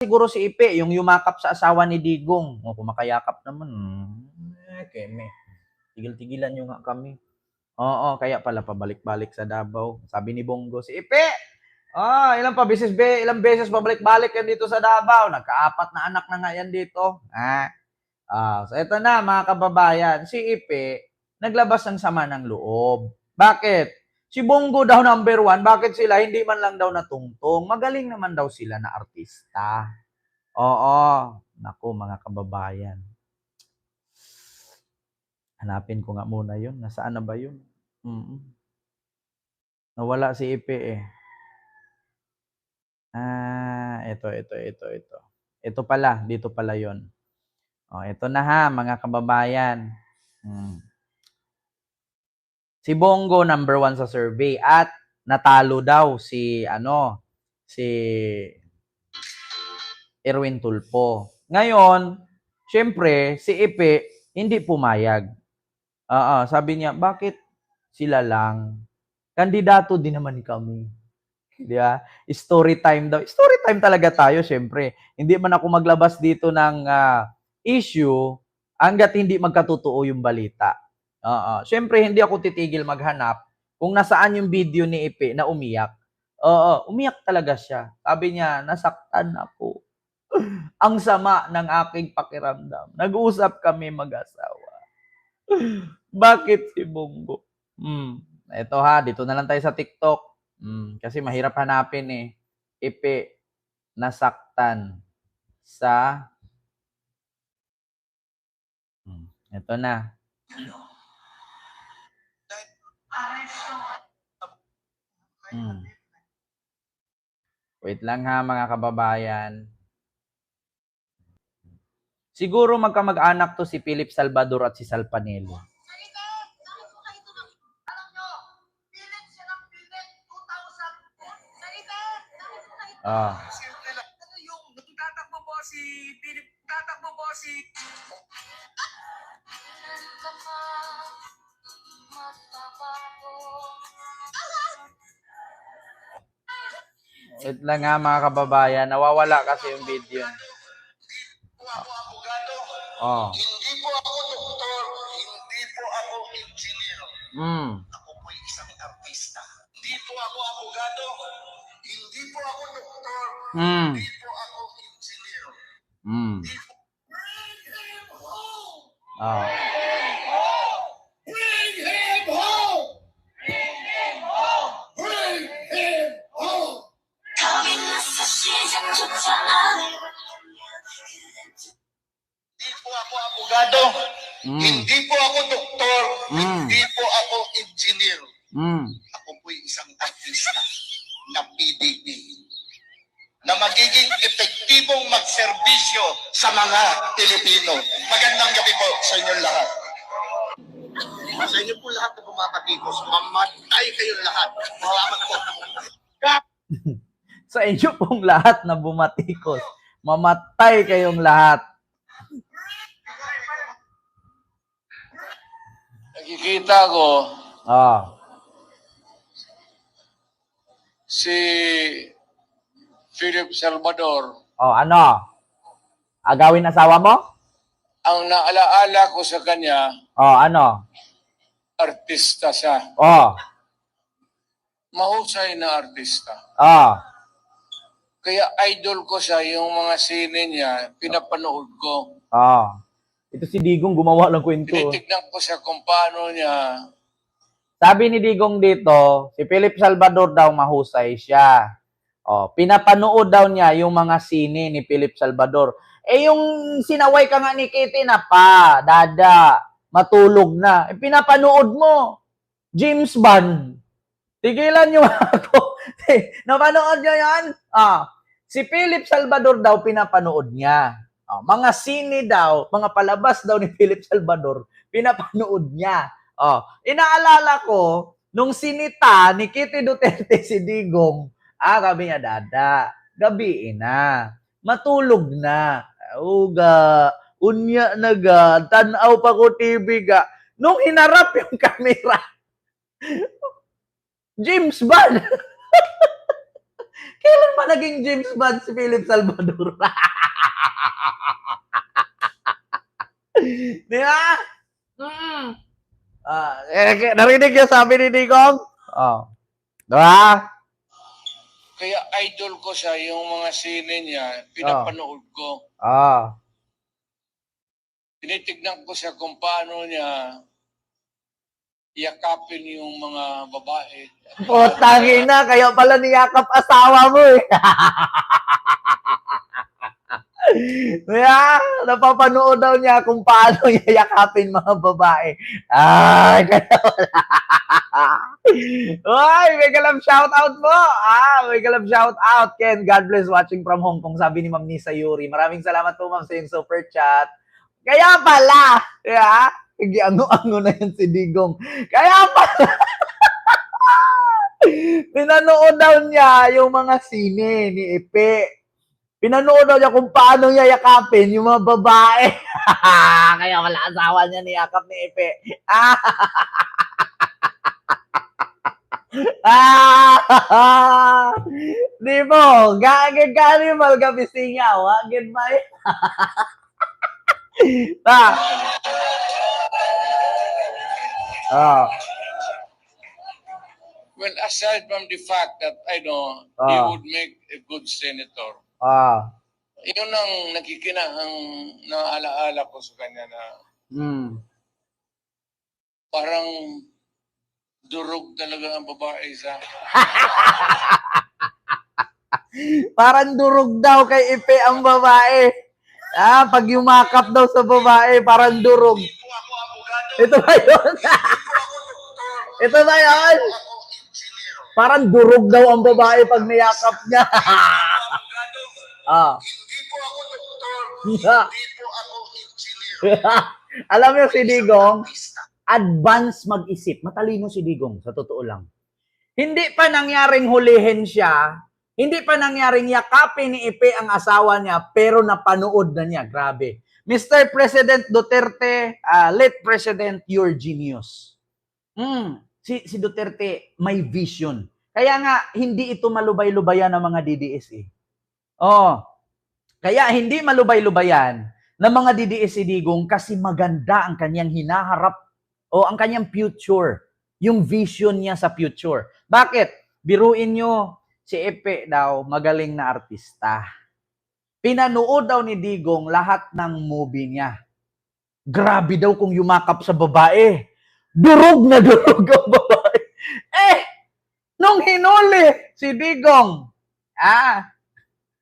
siguro si Ipe, yung yumakap sa asawa ni Digong. O, kumakayakap naman. Hmm, Eh, keme. Tigil-tigilan nyo nga kami. Oo, kaya pala pabalik-balik sa Davao. Sabi ni Bongo, si Ipe, ah, ilang pa beses be, ilang beses pabalik-balik yan dito sa Davao. Nagkaapat na anak na nga yan dito. Ah, ah so eto na mga kababayan, si Ipe, naglabas ng sama ng loob. Bakit? Si Bongo daw number one, bakit sila hindi man lang daw natungtong? Magaling naman daw sila na artista. Oo, naku mga kababayan. Hanapin ko nga muna yun. Nasaan na ba yun? mm Nawala si Ipe eh. Ah, ito, ito, ito, ito. Ito pala, dito pala yon. Oh, ito na ha, mga kababayan. Hmm. Si Bongo number one sa survey at natalo daw si ano si Erwin Tulpo. Ngayon, syempre si Ipe hindi pumayag. Oo, sabi niya, bakit sila lang? Kandidato din naman kami. Di ba? Story time daw. Story time talaga tayo, syempre. Hindi man ako maglabas dito ng ah, issue hanggat hindi magkatotoo yung balita. Oo. Siyempre, hindi ako titigil maghanap kung nasaan yung video ni Ipe na umiyak. Oo, umiyak talaga siya. Sabi niya, nasaktan ako. Ang sama ng aking pakiramdam. Nag-uusap kami mag-asawa. Bakit si Bongo? Hmm. Ito ha, dito na lang tayo sa TikTok. Hmm. Kasi mahirap hanapin eh. Ipe, nasaktan sa... Hmm. Ito na. Hmm. Wait lang ha mga kababayan. Siguro magkamag-anak to si Philip Salvador at si Sal Panelo. Salita! Wait lang ha mga kababayan. Nawawala kasi yung video. Oh. Hindi po ako doktor, hindi po ako engineer. Mm. Ako po isang artista. Hindi po ako abogado, hindi po ako doktor, Mm. hindi po ako engineer. Mm. Hindi po Hindi po ako abogado, Mm. hindi po ako doktor, Mm. hindi po ako engineer. Mm. Ako po isang artista na PDP na magiging epektibong magserbisyo sa mga Pilipino. Magandang gabi po sa inyong lahat. Sa inyo po lahat na pumapatikos, mamatay kayong lahat. Salamat po. Sa inyo pong lahat na bumatikos, mamatay kayong lahat. Nakikita ko Oh. si Philip Salvador. Oh, ano? Agawin asawa mo? Ang naalaala ko sa kanya, Oh, ano? artista siya. Oh. Mahusay na artista. Oh. Kaya idol ko siya, yung mga sine niya, pinapanood ko. Oh. Ito si Digong gumawa ng kwento. Tinitignan ko siya kung paano niya Sabi ni Digong dito, si Philip Salvador daw mahusay siya. Oh, pinapanood daw niya yung mga sine ni Philip Salvador. Eh yung sinaway ka nga ni Kitty na pa, dada, matulog na. Eh pinapanood mo. James Bond. Tigilan niyo ako. Napanood niyo yan? Ah, si Philip Salvador daw pinapanood niya. Ah, mga sine daw, mga palabas daw ni Philip Salvador, pinapanood niya. Oh, inaalala ko, nung sinita ni Kitty Duterte si Digong, ah, sabi niya, dada, gabi na, matulog na, uga, unya na ga, tanaw pa ko TV ga. Nung hinarap yung camera, James Bond. Kailan pa naging James Bond si Philip Salvador? Di ba? Mm. Ah, eh, narinig yung sabi ni Digong? Oh. Di ba? Kaya idol ko siya, yung mga sine niya, pinapanood ko. Ah. Tinitignan ko siya kung paano niya yakapin yung mga babae. Putangin na, kaya pala niyakap asawa mo eh. Kaya, napapanood daw niya kung paano yayakapin mga babae. Ay, kaya wala. Uy, may galap shout out mo. Ah, may galap shout out. Ken, God bless watching from Hong Kong, sabi ni Ma'am Nisa Yuri. Maraming salamat po, Ma'am, sa iyong super chat. Kaya pala, kaya, ano-ano na yan si Digong. Kaya pala, Pinanood daw niya yung mga sine ni Epe. Pinanood daw niya kung paano niya yakapin yung mga babae. Kaya wala asawa niya niyakap ni Epe. Ah! Di mo, gagag animal gabi singaw, ba eh? Ah. Ah. Well, aside from the fact that I know he Ah. would make a good senator, Ah. yun ang nakikinahang naalaala ko sa kanya na Mm. parang durog talaga ang babae sa Parang durog daw kay Ipe ang babae. Ah, pag yumakap daw sa babae, parang durog. Ito ba yun? Hindi po ako doktor. Ito ba engineer. Parang durog daw ang babae pag niyakap niya. Ah. Hindi po ako doktor. Hindi. Alam mo si Digong, advance mag-isip. Matalino si Digong, sa totoo lang. Hindi pa nangyaring hulihin siya, hindi pa nangyaring yakapin ni Ipe ang asawa niya, pero napanood na niya. Grabe. Mr. President Duterte, ah, late President, you're genius. Mm, si, si Duterte may vision. Kaya nga, hindi ito malubay-lubayan ng mga DDS eh. Oh. Kaya hindi malubay-lubayan ng mga DDS si Digong kasi maganda ang kanyang hinaharap o ang kanyang future, yung vision niya sa future. Bakit? Biruin nyo, si Epe daw, magaling na artista. Pinanood daw ni Digong lahat ng movie niya. Grabe daw kung yumakap sa babae. Durog na durog ang hinuli si Digong, ah,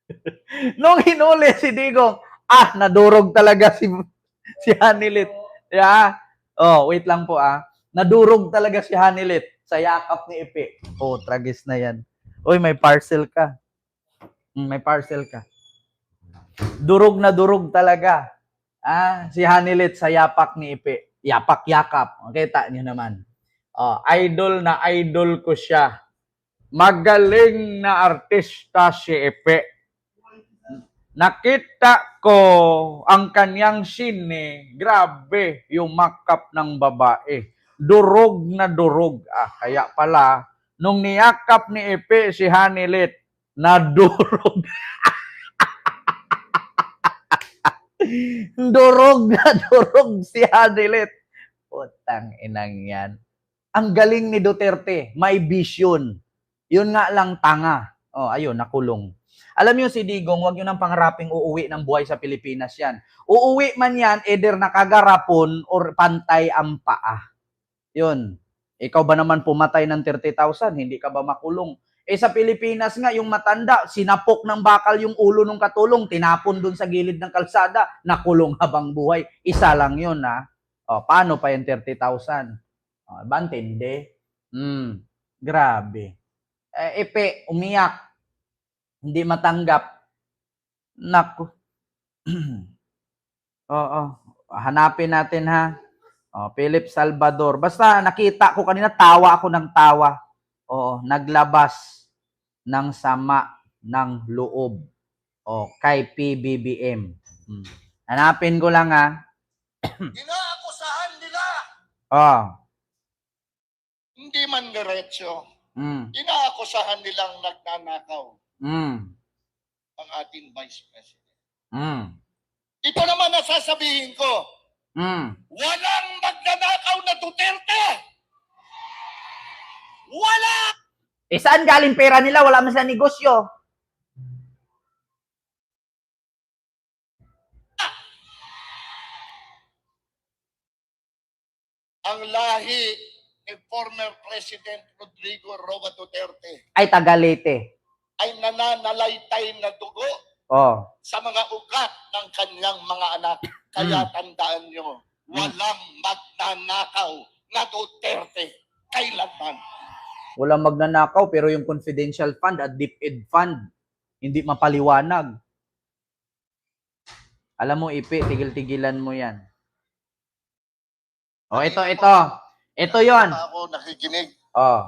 nung hinuli si Digong, ah, nadurog talaga si si Hanilit. Yeah. Oh, wait lang po ah. Nadurog talaga si Hanilit sa yakap ni Ipe. Oh, tragis na yan. Uy, may parcel ka. Mm, may parcel ka. Durog na durog talaga. Ah, si Hanilit sa yapak ni Ipe. Yapak-yakap. Kita niyo naman. Oh, idol na idol ko siya. Magaling na artista si Ipe nakita ko ang kanyang sine, grabe, yung makeup ng babae. Durog na durog. Ah, kaya pala, nung niyakap ni Epe si Hanilit, nadurog. durog na durog si Hanilit. Putang inang yan. Ang galing ni Duterte, may vision. Yun nga lang tanga. Oh, ayun, nakulong. Alam niyo si Digong, wag niyo nang pangaraping uuwi ng buhay sa Pilipinas yan. Uuwi man yan, either nakagarapon or pantay ang paa. Yun. Ikaw ba naman pumatay ng 30,000? Hindi ka ba makulong? Eh sa Pilipinas nga, yung matanda, sinapok ng bakal yung ulo ng katulong, tinapon dun sa gilid ng kalsada, nakulong habang buhay. Isa lang yun, ha? O, paano pa yung 30,000? O, bantindi? Hmm, grabe. Eh, Epe, umiyak hindi matanggap. Naku. Oo. Hanapin natin ha. Oh, Philip Salvador. Basta nakita ko kanina, tawa ako ng tawa. Oo, naglabas ng sama ng loob. Oh, kay PBBM. Hmm. Hanapin ko lang ha. Inaakusahan nila. Oh. Hindi man diretso. Mm. Inaakusahan nilang nagnanakaw. Mm. ang ating Vice President. Mm. Ito naman ang sasabihin ko, Mm. walang magnanakaw na Duterte! Wala! Eh, saan galing pera nila? Wala man sa negosyo. Ang lahi ni former President Rodrigo Roa Duterte Ay, Tagalete. ay nananalaytay na dugo Oh. sa mga ugat ng kanyang mga anak. Kaya tandaan nyo, walang magnanakaw na Duterte kailanman. Walang magnanakaw, pero yung confidential fund at DepEd fund, hindi mapaliwanag. Alam mo, Ipi, tigil-tigilan mo yan. Oh, ito, ito. Ito yon. Ako nakikinig. Oh.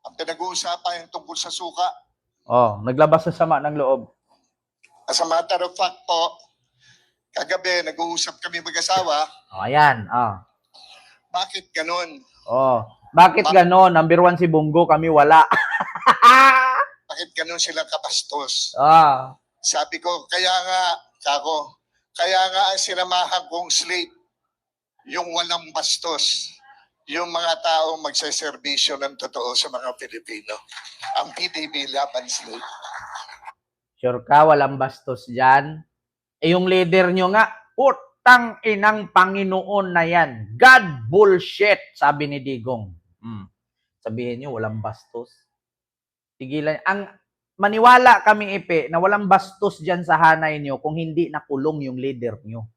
Ang pinag-uusapan yung tungkol sa suka. Oh, naglabas sa sama ng loob. As a matter of fact po, kagabi nag-uusap kami mag-asawa, Oh, ayan. Oh. bakit ganun? Oh. Bakit ganon? Number one si Bungo, kami wala. Bakit ganun sila kabastos? ah. Sabi ko, kaya nga, kako, kaya nga ang sinamahan kong slate, yung walang bastos, yung mga taong magseserbisyo ng totoo sa mga Pilipino. Ang PDB Laban Slate. Sure ka, walang bastos dyan. Eh, yung leader nyo nga, putang inang Panginoon na yan. God bullshit, sabi ni Digong. Hmm. Sabihin nyo, walang bastos. Tigilan. Ang maniwala kami, Ipe, na walang bastos dyan sa hanay nyo kung hindi nakulong yung leader nyo.